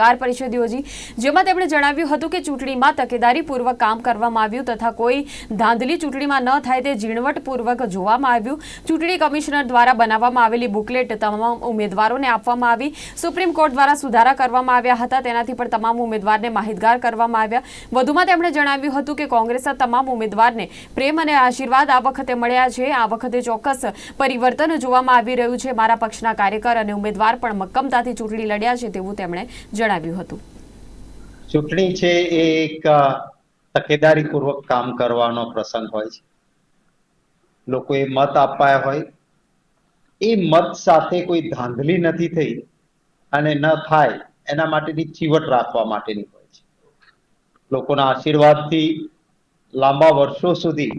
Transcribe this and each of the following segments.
Car પરિષદ યોજી. જેમાં તેમણે જણાવ્યું હતું કે ચૂંટણીમાં તકેદારીપૂર્વક કામ કરવામાં આવ્યું તથા કોઈ ધાંધલી ચૂંટણીમાં ન થાય તે ઝીણવટપૂર્વક જોવામાં આવ્યું. ચૂંટણી કમિશનર દ્વારા બનાવવામાં આવેલી બુકલેટ તમામ ઉમેદવારોને આપવામાં આવી. સુપ્રીમ કોર્ટ દ્વારા સુધારા કરવામાં આવ્યા હતા. તેનાથી પણ તમામ ઉમેદવારને માહિતગાર કરવામાં આવ્યા. વધુમાં તેમણે જણાવ્યું હતું કે કોંગ્રેસના તમામ ઉમેદવારને પ્રેમ અને આશીર્વાદ આ વખતે મળ્યા છે. આ વખતે ચોક્કસ પરિવર્તન જોવામાં આવી રહ્યું છે. મારા પક્ષના કાર્યકર અને ઉમેદવાર પણ મક્કમતાથી ચૂંટણી લડ્યા છે તેવું તેમણે જણાવ્યું. હતું. ચૂંટણી છે એ એક તકેદારીપૂર્વક કામ કરવાનો પ્રસંગ હોય છે. લોકોએ મત આપ્યા હોય. એ મત સાથે કોઈ ધાંધલી નથી થઈ અને ન થાય એના માટેની ચીવટ રાખવા માટેની હોય છે. લોકોના આશીર્વાદથી લાંબા વર્ષો સુધી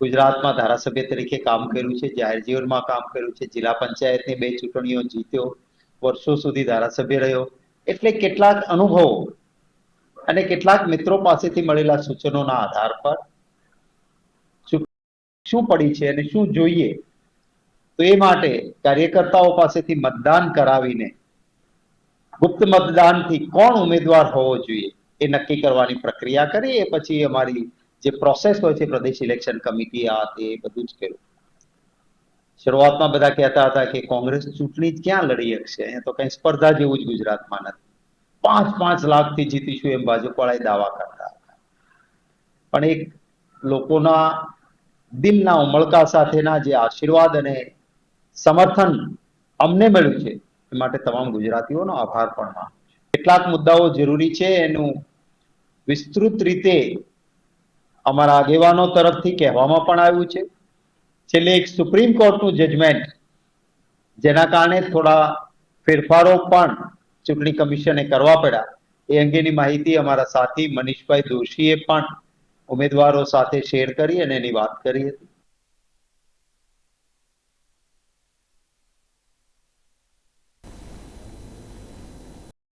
ગુજરાતમાં ધારાસભ્ય તરીકે કામ કર્યું છે, જાહેર જીવનમાં કામ કર્યું છે, જિલ્લા પંચાયતની બે ચૂંટણીઓ જીત્યો, વર્ષો સુધી ધારાસભ્ય રહ્યો. એટલે કેટલાક અનુભવો અને કેટલાક મિત્રો પાસેથી મળેલા સૂચનોના આધાર પર શું- પડી છે અને શું જોઈએ? તો એ માટે કાર્યકર્તાઓ પાસેથી મતદાન કરાવીને ગુપ્ત મતદાનથી કોણ ઉમેદવાર હોવો જોઈએ એ નક્કી કરવાની પ્રક્રિયા કરી એ પછી અમારી જે પ્રોસેસ હોય છે, પ્રદેશ ઇલેક્શન કમિટી આ તે બધું જ કર્યું. શરૂઆતમાં બધા કહેતા હતા કે કોંગ્રેસ ચૂંટણી ક્યાં લડી શકશે? અહીંયા તો કઈ સ્પર્ધા જેવું જ ગુજરાતમાં નથી. પાંચ પાંચ લાખથી જીતીશું એમ ભાજપવાળાએ દાવા કરતા હતા. પણ એક લોકોના દિલના ઉમળકા સાથેના જે આશીર્વાદ અને સમર્થન અમને મળ્યું છે, એ માટે તમામ ગુજરાતીઓનો આભાર પણ માનું કેટલાક મુદ્દાઓ જરૂરી છે, એનું વિસ્તૃત રીતે અમારા આગેવાનો તરફથી કહેવામાં પણ આવ્યું છે. છેલ્લે એક સુપ્રીમ કોર્ટનું જજમેન્ટ જેના કારણે થોડા ફેરફારો પણ ચૂંટણી કમિશને કરવા પડ્યા. એ અંગેની માહિતી અમારા સાથી મનીષભાઈ દોશીએ પણ ઉમેદવારો સાથે શેર કરી અને એની વાત કરી હતી.